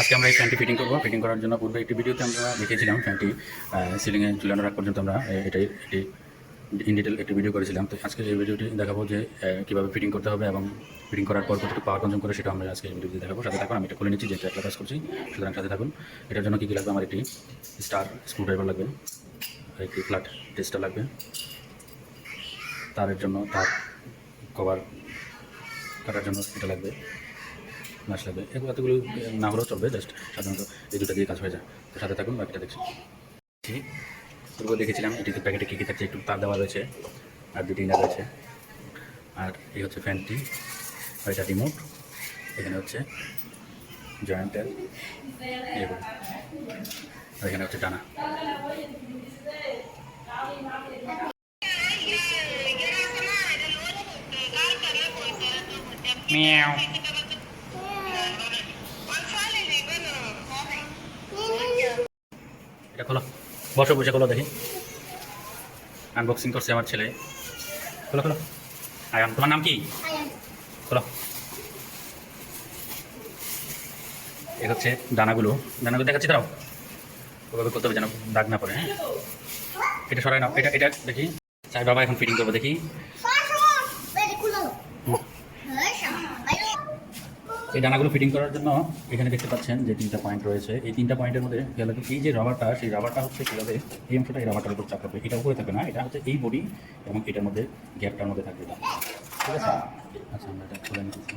আজকে আমরা এই ফ্যানটি ফিটিং করব। ফিটিং করার জন্য পূর্বে একটি ভিডিওতে আমরা দেখেছিলাম ফ্যানটি সিলিংয়ে ঝুলানো রাখ পর্যন্ত আমরা এটাই, এটি ইন ডিটেল একটি ভিডিও করেছিলাম। তো আজকে এই ভিডিওটি দেখাবো যে কীভাবে ফিটিং করতে হবে এবং ফিটিং করার পর কতটুকু পাওয়ার কনজিউম করে সেটা আমরা আজকে এই ভিডিওতে দেখাবো। সাথে থাকুন, আমি এটা খুলে নিচ্ছি, যেহেতু একটা কাজ করছি, সুতরাং সাথে থাকুন। এটার জন্য কী কী লাগবে? আমার একটি স্টার স্ক্রু ড্রাইভার লাগবে একটি ফ্ল্যাট টেস্টার লাগবে। তারের জন্য তার কভার কাটার জন্য এটা লাগবে। মাছ লাগবে। এগুলো না হলেও চলবে জাস্ট সাধারণত এই দুটো দিয়ে কাজ হয়ে যায়। সাথে থাকুন, বাকিটা দেখছি। পূর্বে দেখেছিলাম এটিতে প্যাকেটে কী কী থাকছে, একটু তার দেওয়া রয়েছে, আর দুটি ইনার রয়েছে আর এই হচ্ছে ফ্যানটি এটা রিমোট এখানে হচ্ছে জয়েন্টের এগুলো আর এখানে হচ্ছে টানা। Meow. এটা খোলো বসো বসে খোলো দেখি। আনবক্সিং করছে আমার ছেলে। খোলো খোলো। আয়ান তোমার নাম কি? খোলো। এ হচ্ছে দানাগুলো। দানাগুলো দেখাচ্ছি দাঁড়াও। ওভাবে করতে হবে যেন দাগ না পড়ে হ্যাঁ? এটা সরাই নাও। এটা এটা দেখি। সাই বাবা এখন ফিটিং করব দেখি। এই ডানাগুলো ফিটিং করার জন্য এখানে দেখতে পাচ্ছেন যে তিনটা পয়েন্ট রয়েছে। এই তিনটা পয়েন্টের মধ্যে গেলে এই যে রাবারটা সেই রাবারটা হচ্ছে কীভাবে এই অংশটা এই রাবারটার উপর চাপ করবে এটা উপরে থাকবে না, এটা হচ্ছে এই বডি এবং এটার মধ্যে গ্যাপটার মধ্যে থাকবে এটা। ঠিক আছে? আচ্ছা আমরা এটা খুলে নিতেছি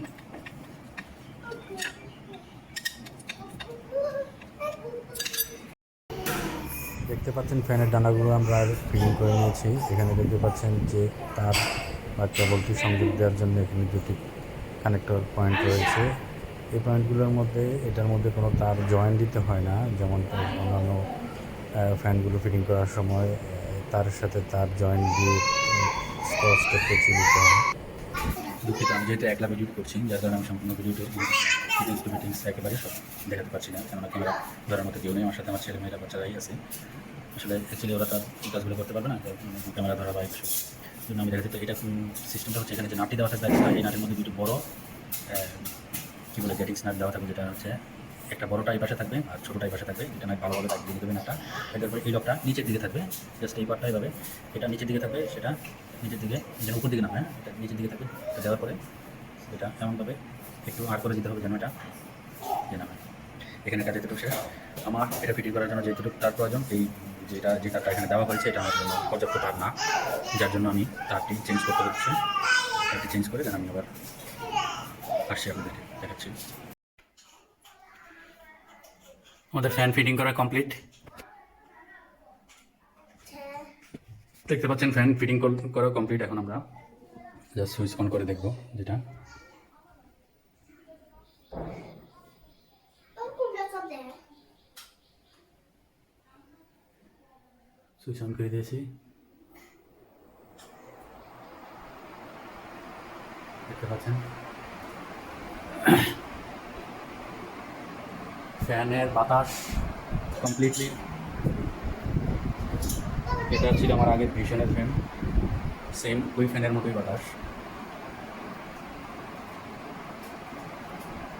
দেখতে পাচ্ছেন ফ্যানের ডানাগুলো আমরা ফিটিং করে নিয়েছি। এখানে দেখতে পাচ্ছেন যে তার বা কেবলটি সংযোগ দেওয়ার জন্য এখানে দুটি কানেক্টর পয়েন্ট রয়েছে। এই পয়েন্টগুলোর মধ্যে, এটার মধ্যে কোনো তার জয়েন দিতে হয় না। যেমন অন্যান্য ফ্যানগুলো ফিটিং করার সময় তার সাথে তার জয়েন দিয়ে স্পষ্ট কেচে দিতে হয় দুঃখিত, আমি যেহেতু একলা ভিডিও করছি, যার কারণে আমি সম্পূর্ণ ভিডিওটি ফিটিংস টু ফিটিংস একেবারে সব দেখাতে পারছি না, কেননা ক্যামেরা ধরার মতো কেউ নেই। আমার সাথে আমার ছেলে মেয়েরা বাচ্চারাই আছে, আসলে অ্যাকচুয়ালি ওরা তার কাজগুলো করতে পারবে না ক্যামেরা ধরা বা আমি দেখাচ্ছি তো এটা সিস্টেমটা হচ্ছে এখানে যে নাটটি দেওয়া extra, এই নাটের মধ্যে দুটো বড় কী বলে গেটিংস নাট দেওয়া থাকবে যেটা হচ্ছে একটা বড়টা এই পাশে থাকবে আর ছোটোটা এই পাশে থাকবে এটা নাট ভালোভাবে তাকে দিয়ে দেবেন একটা এটার পরে এই লকটা নিচের দিকে থাকবে জাস্ট এই পার্টটা এইভাবে এটা নিচের দিকে থাকবে সেটা নিচের দিকে যেন উপর দিকে না হয় এটা নিচের দিকে থাকবে এটা দেওয়ার পরে এটা এমনভাবে একটু আর করে দিতে হবে যেন এটা যে না হয় এখানে এটা যেটুকু সেটা আমার এটা ফিটিং করার জন্য যেটুকু তার প্রয়োজন এই যেটা যে তারটা এখানে দেওয়া হয়েছে, এটা আমার জন্য পর্যাপ্ত তার না। যার জন্য আমি তারটি চেঞ্জ করতে হচ্ছে তারটি চেঞ্জ করে দেন আমি আবার আসছি আপনাদেরকে দেখাচ্ছি। আমাদের ফ্যান ফিটিং করা কমপ্লিট দেখতে পাচ্ছেন ফ্যান ফিটিং করা কমপ্লিট এখন আমরা। জাস্ট সুইচ অন করে দেখব যেটা। সুইচ অন করে দিয়েছি। দেখতে পাচ্ছেন? ফ্যানের বাতাস কমপ্লিটলি এটা ছিল আমার আগের ভিশনের ফ্যান। সেম ওই ফ্যানের মতোই বাতাস।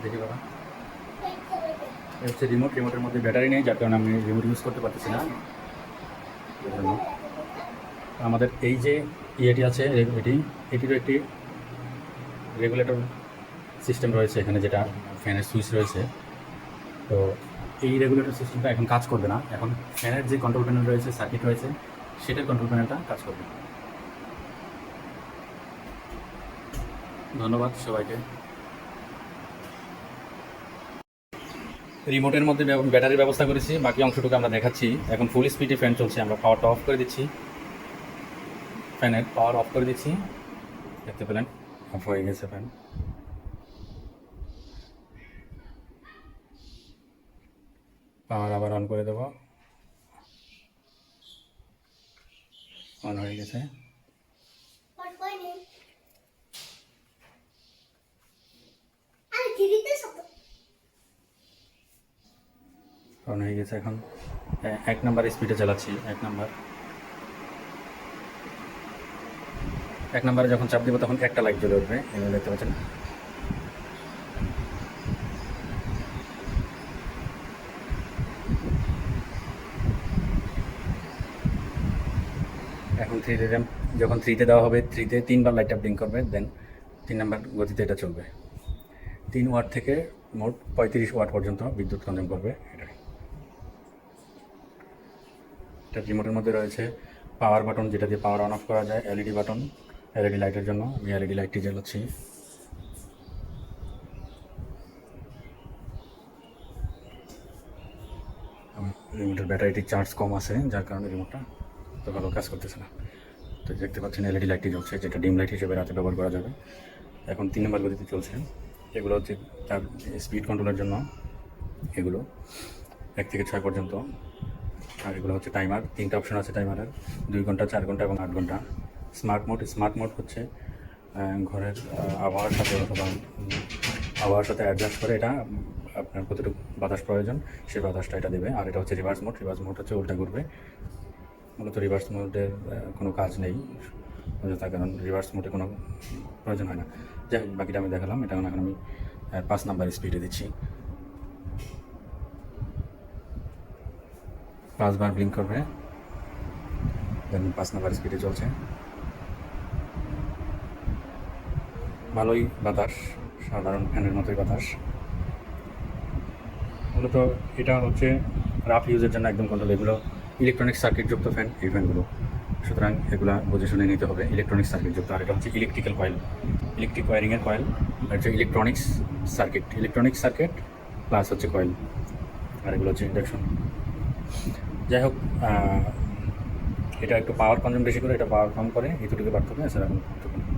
দেখি বাবা। হচ্ছে রিমোট রিমোটের মধ্যে ব্যাটারি নেই, যার কারণে আমি রিমোট ইউজ করতে পারতেছি না। আমাদের এই যে ইয়েটি আছে এটি, এটিরও একটি রেগুলেটর সিস্টেম রয়েছে এখানে, যেটা ফ্যানের সুইচ রয়েছে। তো এই রেগুলেটর সিস্টেমটা এখন কাজ করবে না। এখন ফ্যানের যে কন্ট্রোল প্যানেল রয়েছে সার্কিট রয়েছে, সেটার কন্ট্রোল প্যানেলটা কাজ করবে। ধন্যবাদ সবাইকে। রিমোটের মধ্যে ব্যাটারির ব্যবস্থা করেছি, বাকি অংশটুকু আমরা দেখাচ্ছি। এখন ফুল স্পিডে ফ্যান চলছে, আমরা পাওয়ারটা অফ করে দিচ্ছি। ফ্যানের পাওয়ার অফ করে দিচ্ছি। দেখতে পেলেন অফ হয়ে গেছে ফ্যান পাওয়ার আবার অন করে দেবো। অন হয়ে গেছে। রান হয়ে গেছে এখন। এক নাম্বার স্পিডে চালাচ্ছি, এক নাম্বার। এক নাম্বারে যখন চাপ দিব তখন একটা লাইট জ্বলে উঠবে এগুলো দেখতে পাচ্ছেন? এখন থ্রিতে র্যাম যখন থ্রিতে দেওয়া হবে থ্রিতে তিনবার লাইটটা ব্লিঙ্ক করবে দেন তিন নাম্বার গতিতে এটা চলবে। তিন ওয়াট থেকে মোট পঁয়ত্রিশ ওয়াট পর্যন্ত বিদ্যুৎ কনজিউম করবে, এটা। এটা রিমোটের মধ্যে রয়েছে। পাওয়ার বাটন যেটা দিয়ে পাওয়ার অন অফ করা যায় এলইডি বাটন এলইডি লাইটের জন্য। আমি এলইডি লাইটটি জ্বালাচ্ছি। রিমোটের ব্যাটারিটি চার্জ কম আছে, যার কারণে রিমোটটা তো ভালো কাজ করতেছে না। তো দেখতে পাচ্ছেন এলইডি লাইটটি জ্বলছে, যেটা ডিম লাইট হিসেবে রাতে ব্যবহার করা যাবে। এখন তিন নম্বর গতিতে চলছে। এগুলো হচ্ছে তার স্পিড কন্ট্রোলের জন্য। এগুলো এক থেকে ছয় পর্যন্ত। আর এগুলো হচ্ছে টাইমার তিনটা অপশন আছে টাইমারের দুই ঘণ্টা, চার ঘণ্টা এবং আট ঘণ্টা। স্মার্ট মোড স্মার্ট মোড হচ্ছে ঘরের আবহাওয়ার সাথে অথবা আবহাওয়ার সাথে অ্যাডজাস্ট করে এটা, আপনার কতটুকু বাতাস প্রয়োজন সেই বাতাসটা এটা দেবে। আর এটা হচ্ছে রিভার্স মোড রিভার্স মোড হচ্ছে উল্টা ঘুরবে। মূলত রিভার্স মোডের কোনো কাজ নেই তার কারণ রিভার্স মোডে কোনো প্রয়োজন হয় না। যাই বাকিটা আমি দেখালাম, এটা এখন আমি পাঁচ নাম্বার স্পিডে দিচ্ছি। পাঁচবার ব্লিঙ্ক করবে। দেন পাঁচ নাম্বার স্পিডে চলছে। ভালোই বাতাস, সাধারণ ফ্যানের মতোই বাতাস। মূলত এটা হচ্ছে রাফ ইউজের জন্য একদম কন্ট্রোল এগুলো ইলেকট্রনিক সার্কিটযুক্ত ফ্যান এই ফ্যানগুলো সুতরাং এগুলো বুঝে শুনে নিতে হবে ইলেকট্রনিক সার্কিটযুক্ত আর এটা হচ্ছে ইলেকট্রিক্যাল কয়েল ইলেকট্রিক ওয়ারিংয়ের কয়েল আর হচ্ছে electronics circuit electronic circuit plus হচ্ছে কয়েল আর এগুলো হচ্ছে ইন্ডাকশন যাই হোক এটা একটু পাওয়ার কনজাম বেশি করে, এটা পাওয়ার কম করে এতটুকু পার্থক্য এছাড়া কোনো পার্থক্য।